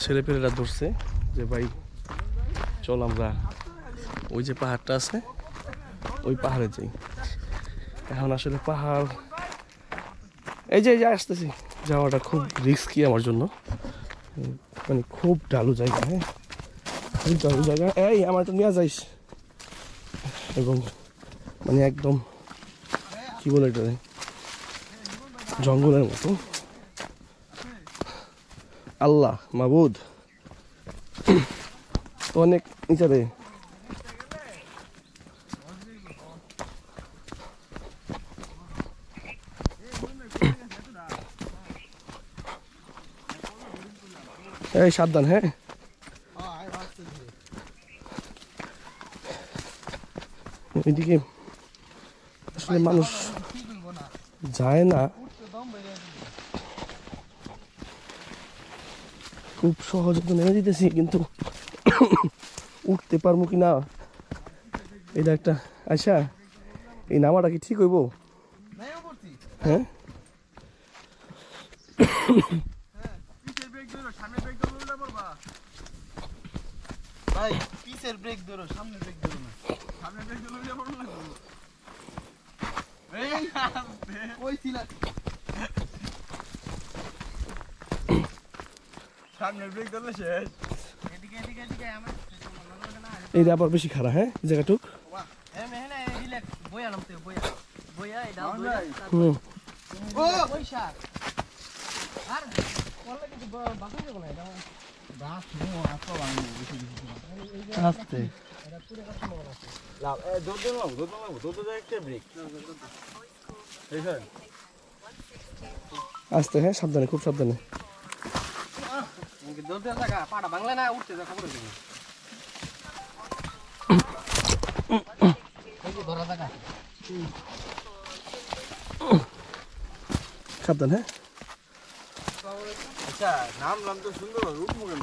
ছেলেপেলেরা ধরছে যে, ভাই, চল আমরা ওই যে পাহাড়টা আছে, ওই পাহাড়ে যাই। এখন আসলে পাহাড়, এই যে যে আসতেছি। যাওয়াটা খুব রিস্কি আমার জন্য। মানে খুব ডালু জায়গা হ্যাঁ? খুব ডালু জায়গা। এই, আমার তো নিয়ে যাইস। এবং মানে একদম, কি বলে এটা? জঙ্গলের মতো। আল্লাহ মাবুদ। অনেক রে এই সাবধান হ্যাঁ? এদিকে আসলে মানুষ যায় না। খুব সহজে তো নেমে দিতেছি, কিন্তু উঠতে পারব কি না? এটা একটা আচ্ছা এই নামাটা কি ঠিক হইব? হ্যাঁ? ভাই, পিসের ব্রেক ব্রেক আসো আমি বেশি আস্তে। দৌড় একটা ব্রেক এই আস্তে হ্যাঁ সাবধানে খুব সাবধানে। আমাকে দৌড় দেওয়া জায়গা? পাড়া বাংলা না উঠতে যা খবর জায়গা। সাবধান হ্যাঁ? আচ্ছা নামলাম তো সুন্দর রূপ মুখের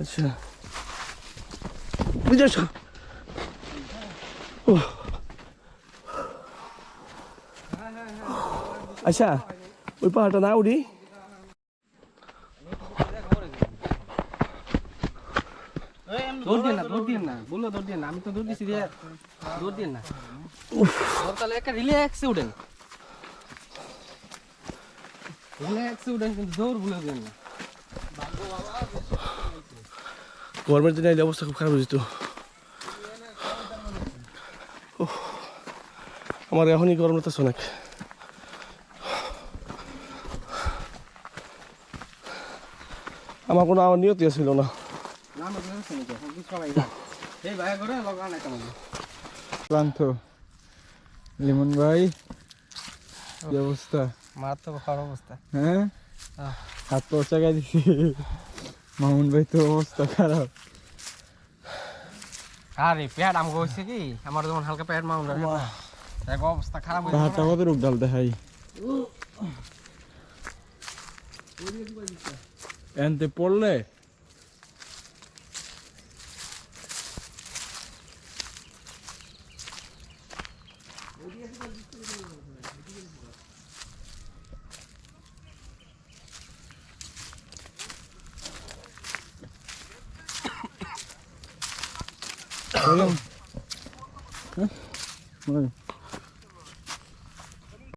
আচ্ছা। বুঝে আচ্ছা ওই পাহাড়টা না উঠি দৌড় দিয়ে না দৌড় দিয়ে না বলল দৌড় দিয়ে না আমি তো দৌড় দিছি রে দৌড় দিয়ে না। তাহলে একটা রিল্যাক্সে উঠেন। রিল্যাক্সে উঠেন কিন্তু দৌড় ভুলে দেন না। গরমের দিনে এই অবস্থা খুব খারাপ হয়ে যেত উহ। আমার এখনই গরম লাগতেছে অনেক। আমার কোনো আমার নিয়তি ছিল না। ক্লান্ত। লিমন ভাই কি অবস্থা? মারাত্মক খারাপ অবস্থা। হ্যাঁ? হাত পা চাকাই দিছি। মামুন ভাই তো অবস্থা খারাপ। আরে প্যাড আমাকে হয়েছে কি? আমার যেমন হালকা প্যাড দেখ অবস্থা খারাপ পাহাড়টা কত রূপ ডাল দেখাই? এনতে পড়লে? Ayun. Huh? Ayun.